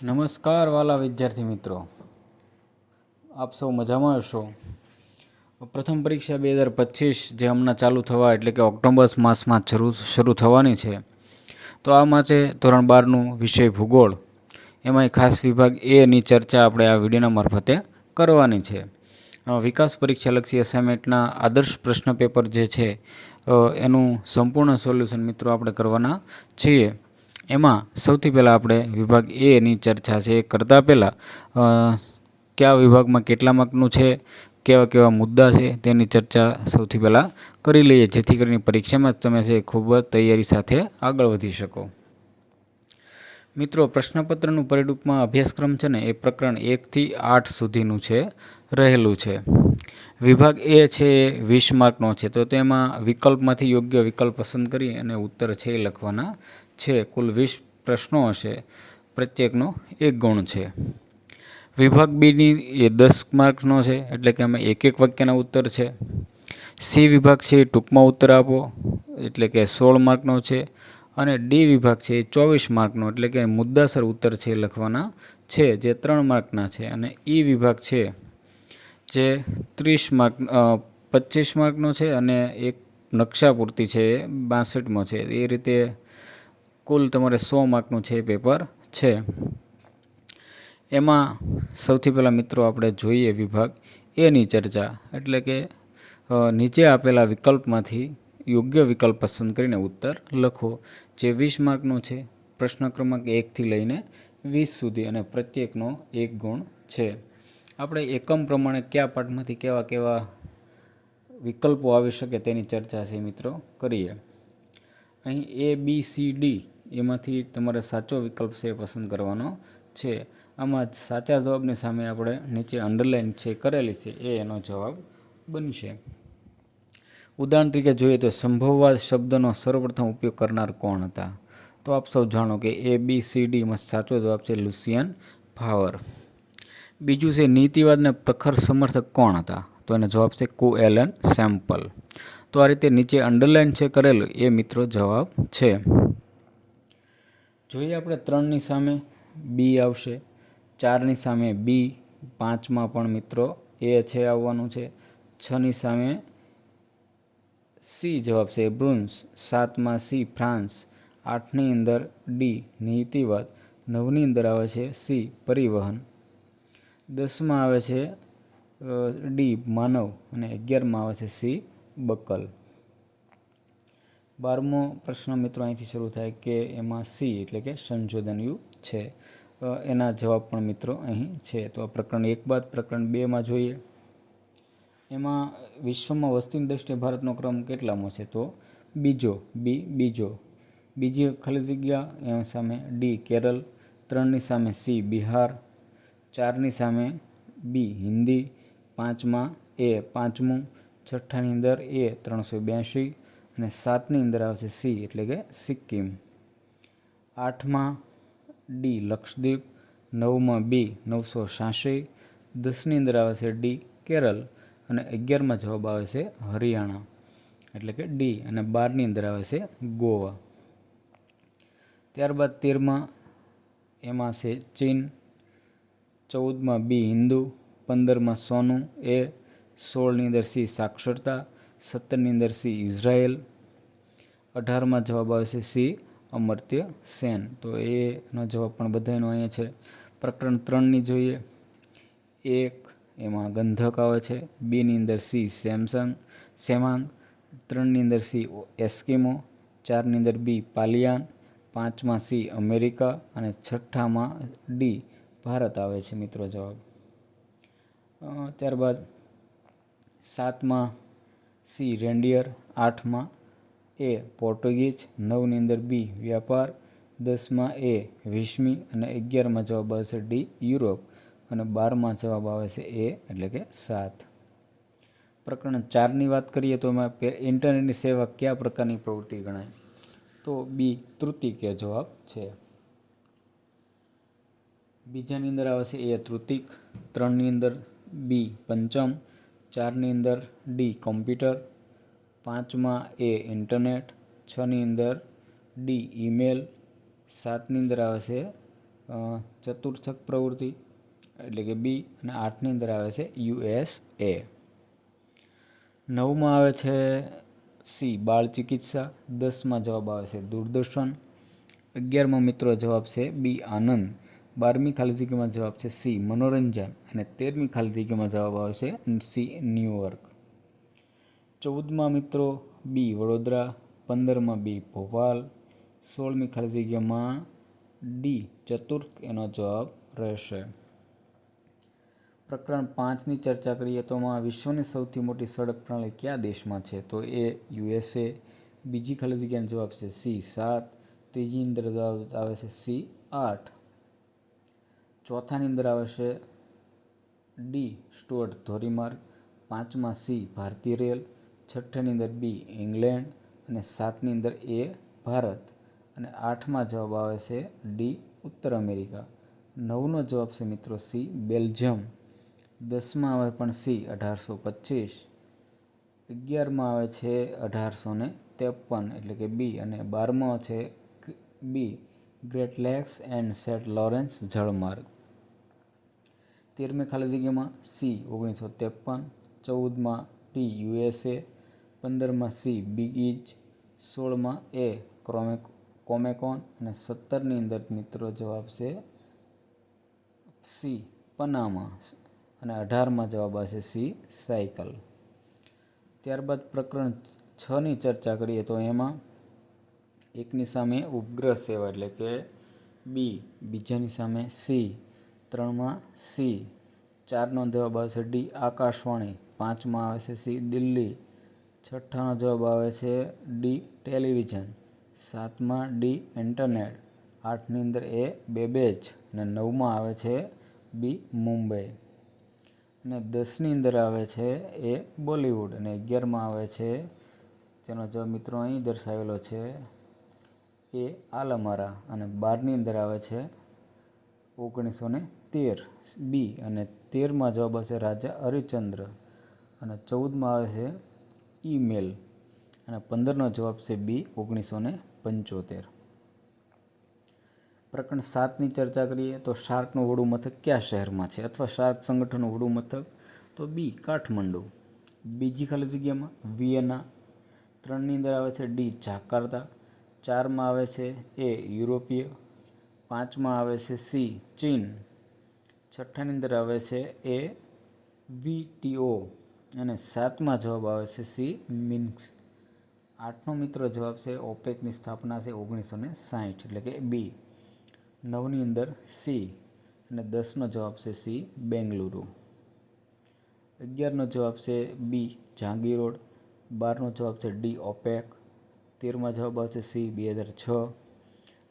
નમસ્કાર વાલા વિદ્યાર્થી મિત્રો. આપ સૌ મજામાં હશો? પ્રથમ પરીક્ષા બે હજાર પચીસ જે હમણાં ચાલુ થવા એટલે કે ઓક્ટોબર માસમાં શરૂ શરૂ થવાની છે. તો આ માટે ધોરણ બારનું વિષય ભૂગોળ. એમાંય ખાસ વિભાગ એની ચર્ચા આપણે આ વિડીયોના મારફતે કરવાની છે. વિકાસ પરીક્ષાલક્ષી અસાઇનમેન્ટના આદર્શ પ્રશ્ન પેપર જે છે એનું સંપૂર્ણ સોલ્યુશન મિત્રો આપણે કરવાના છીએ. એમાં સૌથી પહેલાં આપણે વિભાગ એની ચર્ચા છે. એ કરતાં પહેલાં કયા વિભાગમાં કેટલા માર્કનું છે, કેવા કેવા મુદ્દા છે, તેની ચર્ચા સૌથી પહેલાં કરી લઈએ, જેથી કરીને પરીક્ષામાં તમે છે ખૂબ જ તૈયારી સાથે આગળ વધી શકો. મિત્રો, પ્રશ્નપત્રનું પરિરૂપમાં અભ્યાસક્રમ છે ને, એ પ્રકરણ એકથી આઠ સુધીનું છે, રહેલું છે. વિભાગ એ છે એ વીસ માર્કનો છે, તો તેમાં વિકલ્પમાંથી યોગ્ય વિકલ્પ પસંદ કરી અને ઉત્તર છે એ લખવાના છે, કુલ વીસ પ્રશ્નો હશે. પ્રત્યેકનો એક ગુણ છે. વિભાગ બીની એ દસ માર્કનો છે, એટલે કે અમે એક એક વાક્યના ઉત્તર છે. સી વિભાગ છે એ ટૂંકમાં ઉત્તર આપો, એટલે કે સોળ માર્કનો છે. અને ડી વિભાગ છે એ ચોવીસ માર્કનો, એટલે કે મુદ્દાસર ઉત્તર છે લખવાના છે, જે ત્રણ માર્કના છે. અને ઈ વિભાગ છે જે ત્રીસ માર્ક પચીસ માર્કનો છે અને એક નકશા પૂરતી છે એ બાસઠમાં છે. એ રીતે કુલ તમારે સો માર્કનું છે પેપર છે. એમાં સૌથી પહેલાં મિત્રો આપણે જોઈએ વિભાગ. એની ચર્ચા એટલે કે નીચે આપેલા વિકલ્પમાંથી યોગ્ય વિકલ્પ પસંદ કરીને ઉત્તર લખો. જે વીસ માર્કનો છે, પ્રશ્ન ક્રમાંક એકથી લઈને વીસ સુધી અને પ્રત્યેકનો એક ગુણ છે. આપણે એકમ પ્રમાણે કયા પાઠમાંથી કેવા કેવા વિકલ્પો આવી શકે તેની ચર્ચા છે મિત્રો કરીએ. અહીં એ બી સી ડી એમાંથી તમારે સાચો વિકલ્પ છે પસંદ કરવાનો છે. આમાં સાચા જવાબની સામે આપણે નીચે અંડરલાઇન છે કરેલી છે એ એનો જવાબ બનશે. ઉદાહરણ તરીકે જોઈએ તો સંભવવાદ શબ્દનો સર્વપ્રથમ ઉપયોગ કરનાર કોણ હતા? તો આપ સૌ જાણો કે એ બી સી ડીમાં સાચો જવાબ છે લુસિયન ફાવર બીજું છે નીતિવાદના પ્રખર સમર્થક કોણ હતા? તો એનો જવાબ છે કો એલન સેમ્પલ. તો આ રીતે નીચે અંડરલાઇન છે કરેલું એ મિત્રો જવાબ છે. જોઈએ આપણે ત્રણની સામે બી આવશે, ચારની સામે બી, પાંચમાં પણ મિત્રો એ છે આવવાનું છે. છની સામે સી જવાબ છે બ્રુન્સ, સાતમાં સી ફ્રાન્સ, આઠની અંદર ડી નીતિવાદ, નવની અંદર આવે છે સી પરિવહન. દસમાં આવે છે ડી માનવ અને અગિયારમાં આવે છે સી બકલ. બારમો પ્રશ્ન મિત્રો અહીંથી શરૂ થાય કે એમાં સી એટલે કે સંશોધન યુ છે. એના જવાબ પણ મિત્રો અહીં છે. તો આ પ્રકરણ એક બાદ પ્રકરણ બેમાં જોઈએ. એમાં વિશ્વમાં વસ્તીની દ્રષ્ટિએ ભારતનો ક્રમ કેટલામો છે? તો બીજો, બી, બીજો. બીજી ખાલી જગ્યા એના સામે ડી, કેરળ. ત્રણની સામે સી, બિહાર. ચારની સામે બી, હિન્દી. પાંચમાં એ, પાંચમું. છઠ્ઠાની અંદર એ, ત્રણસો બ્યાસી અને સાતની અંદર આવશે સી એટલે કે સિક્કિમ. આઠમાં ડી લક્ષદ્વીપ, નવમાં બી નવસો છ્યાસી દસની અંદર આવે છે ડી કેરળ અને અગિયારમાં જવાબ આવે છે હરિયાણા. એટલે કે ડી અને બારની અંદર આવે છે ગોવા. ત્યારબાદ તેરમાં એમાં છે ચીન, ચૌદમાં બી હિન્દુ, પંદરમાં સોનું, એ, સોળની અંદર સી સાક્ષરતા, સત્તરની અંદર સી ઇઝરાયલ અઢારમાં જવાબ આવે છે સી, અમર્ત્ય સેન. તો એનો જવાબ પણ બધાનો અહીંયા છે. પ્રકરણ ત્રણની જોઈએ. એક, એમાં ગંધક આવે છે. બીની અંદર સી, સેમસંગ. સેમાંગ, ત્રણની અંદર સી, એસ્કિમો. ચારની અંદર બી, પાલિયાન. પાંચમાં સી, અમેરિકા. અને છઠ્ઠામાં ડી, ભારત આવે છે મિત્રો જવાબ. ત્યારબાદ સાતમાં સી, રેન્ડિયર. આઠમાં એ પોર્ટુગીઝ, નવની અંદર બી વ્યાપાર, દસમાં એ વીસમી અને અગિયારમાં જવાબ આવે છે ડી યુરોપ અને બારમાં જવાબ આવે છે એ એટલે કે સાત. પ્રકરણ ચારની વાત કરીએ તો એમાં ઇન્ટરનેટની સેવા કયા પ્રકારની પ્રવૃત્તિ ગણાય? તો બી તૃતીય જવાબ છે. બીજાની અંદર આવે છે એ તૃતિક, ત્રણની અંદર બી પંચમ, ચારની અંદર ડી કોમ્પ્યુટર પાંચમાં એ ઇન્ટરનેટ, છની અંદર ડી ઈમેલ, સાતની અંદર આવે છે ચતુર્થક પ્રવૃત્તિ, એટલે કે બી, અને આઠની અંદર આવે છે યુએસ એ. નવમાં આવે છે સી, બાળ ચિકિત્સા, દસમાં જવાબ આવે છે દૂરદર્શન, અગિયારમાં મિત્રો જવાબ છે બી, આનંદ, બારમી ખાલી જગ્યામાં જવાબ છે સી, મનોરંજન, અને તેરમી ખાલી જગ્યામાં જવાબ આવે છે સી, ન્યૂયોર્ક. ચૌદમાં મિત્રો બી વડોદરા, પંદરમાં બી ભોપાલ, સોળમી ખાલી જગ્યામાં ડી ચતુર્થ એનો જવાબ રહેશે. પ્રકરણ પાંચની ચર્ચા કરીએ તો આમાં વિશ્વની સૌથી મોટી સડક પ્રણાલી કયા દેશમાં છે? તો એ યુએસએ, બીજી ખાલી જગ્યાનો જવાબ છે સી સાત, ત્રીજી અંદર જવાબ આવે છે સી આઠ. ચોથાની અંદર આવે છે ડી સ્ટુઅર્ટ ધોરીમાર્ગ, પાંચમાં સી ભારતીય રેલ છઠ્ઠાની અંદર બી ઇંગ્લેન્ડ અને સાતની અંદર એ ભારત. અને આઠમાં જવાબ આવે છે ડી ઉત્તર અમેરિકા. નવનો જવાબ છે મિત્રો સી બેલ્જિયમ. દસમાં આવે પણ સી અઢારસો પચીસ. અગિયારમાં આવે છે અઢારસો ને ત્રેપન એટલે કે બી. અને બારમાં છે B great lakes and saint Lawrence જળમાર્ગ. તેરમી ખાલી જગ્યામાં સી ઓગણીસો ત્રેપન. ચૌદમાં ટી યુએસએ પંદરમાં સી બિગ ઇજ સોળમાં એ ક્રોમે, કોમેકોન અને સત્તરની અંદર મિત્રો જવાબ છે સી પનામા અને અઢારમાં જવાબ આવશે સી સાયકલ. ત્યારબાદ પ્રકરણ છની ચર્ચા કરીએ તો એમાં એકની સામે ઉપગ્રહ સેવા એટલે કે બી, બીજાની સામે સી, ત્રણમાં સી, ચારનો જવાબ આવે છે ડી આકાશવાણી, પાંચમાં આવે છે સી દિલ્હી છઠ્ઠાનો જવાબ આવે છે ડી ટેલિવિઝન, સાતમાં ડી ઇન્ટરનેટ, આઠની અંદર એ બેબેજ અને નવમાં આવે છે બી મુંબઈ. અને દસની અંદર આવે છે એ બોલિવૂડ, અને અગિયારમાં આવે છે તેનો જવાબ મિત્રો અહીં દર્શાવેલો છે, એ આલમારા, અને બારની અંદર આવે છે ઓગણીસો ને તેર, બી, અને તેરમાં જવાબ આવશે રાજા હરિચંદ્ર, અને ચૌદમાં આવે છે ઈમેલ અને પંદરનો જવાબ છે બી ઓગણીસો ને પંચોતેર. પ્રકરણ સાતની ચર્ચા કરીએ તો શાર્કનું વડું મથક કયા શહેરમાં છે? અથવા શાર્ક સંગઠનનું વડું મથક? તો બી, કાઠમંડુ. બીજી ખાલી જગ્યામાં વિયેના. ત્રણની અંદર આવે છે ડી, જાકાર્તા. ચારમાં આવે છે એ, યુરોપીય. પાંચમાં આવે છે સી, ચીન. છઠ્ઠાની અંદર આવે છે એ વીટીઓ અને સાતમાં જવાબ આવે છે સી મિન્સ આઠનો મિત્રો જવાબ છે ઓપેકની સ્થાપના છે ઓગણીસો ને સાહીઠ, એટલે કે બી. નવની અંદર સી અને દસનો જવાબ છે સી, બેંગલુરુ. અગિયારનો જવાબ છે બી, જાંગી રોડ. બારનો જવાબ છે ડી, ઓપેક. તેરમાં જવાબ આવશે સી, બે હજાર છ.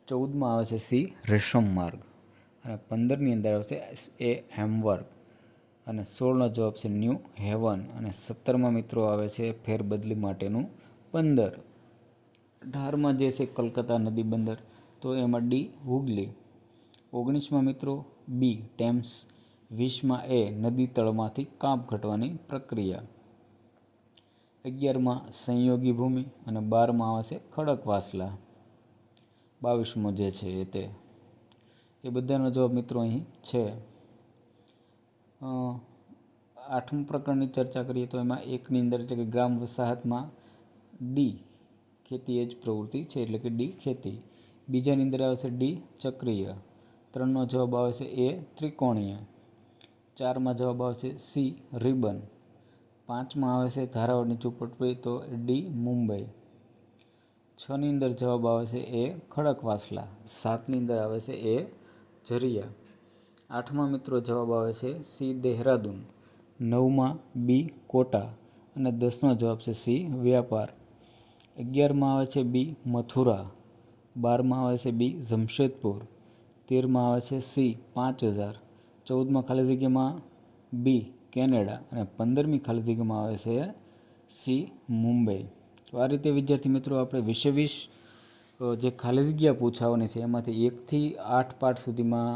ચૌદમાં આવે છે સી, રેશમ માર્ગ. અને પંદરની અંદર આવશે એ હેમવર્ક અને સોળનો જવાબ છે ન્યૂ હેવન. અને સત્તરમાં મિત્રો આવે છે ફેરબદલી માટેનું બંદર. અઢારમાં જે છે કલકત્તા નદી બંદર, તો એમાં ડી હુગલી. ઓગણીસમાં મિત્રો બી ટેમ્સ, વીસમાં એ નદી તળમાંથી કાંપ ઘટવાની પ્રક્રિયા. અગિયારમાં સંયોગી ભૂમિ અને બારમાં આવે છે ખડકવાસલા બાવીસમો જે છે એ તે. એ બધાનો જવાબ મિત્રો અહીં છે. આઠમું પ્રકરણની ચર્ચા કરીએ તો એમાં એકની અંદર છે કે ગ્રામ વસાહતમાં ડી, ખેતી એ જ પ્રવૃત્તિ છે, એટલે કે ડી, ખેતી. બીજાની અંદર આવે છે ડી, ચક્રીય. ત્રણનો જવાબ આવે છે એ, ત્રિકોણીય. ચારમાં જવાબ આવે છે સી, રિબન. પાંચમાં આવે છે ધારાવાડની ચોપટપી તો ડી, મુંબઈ. છની અંદર જવાબ આવે છે એ, ખડકવાસલા. સાતની અંદર આવે છે એ ઝરિયા આઠમાં મિત્રો જવાબ આવે છે સી દેહરાદૂન, નવમાં બી કોટા અને દસમાં જવાબ છે સી વ્યાપાર. અગિયારમાં આવે છે બી મથુરા, બારમાં આવે છે બી જમશેદપુર, તેરમાં આવે છે સી પાંચ હજાર, ચૌદમાં ખાલી જગ્યામાં બી કેનેડા અને પંદરમી ખાલી જગ્યામાં આવે છે સી મુંબઈ. તો આ રીતે વિદ્યાર્થી મિત્રો આપણે વિશે વીસ જે ખાલી જગ્યા પૂછાવાની છે એમાંથી એકથી આઠ પાઠ સુધીમાં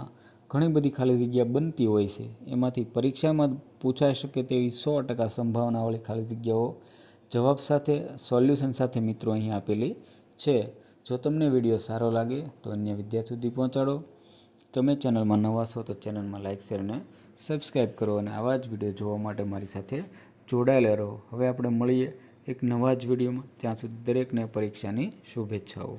ઘણી બધી ખાલી જગ્યા બનતી હોય છે. એમાંથી પરીક્ષામાં પૂછાઈ શકે તેવી સો ટકા સંભાવનાવાળી ખાલી જગ્યાઓ જવાબ સાથે, સોલ્યુશન સાથે મિત્રો અહીં આપેલી છે. જો તમને વીડિયો સારો લાગે તો અન્ય વિદ્યાર્થી સુધી પહોંચાડો. તમે ચેનલમાં નવા છો તો ચેનલમાં લાઇક શેર અને સબસ્ક્રાઈબ કરો અને આવા જ વીડિયો જોવા માટે મારી સાથે જોડાયેલા રહો. હવે આપણે મળીએ એક નવા જ વિડીયોમાં. ત્યાં સુધી દરેકને પરીક્ષાની શુભેચ્છાઓ.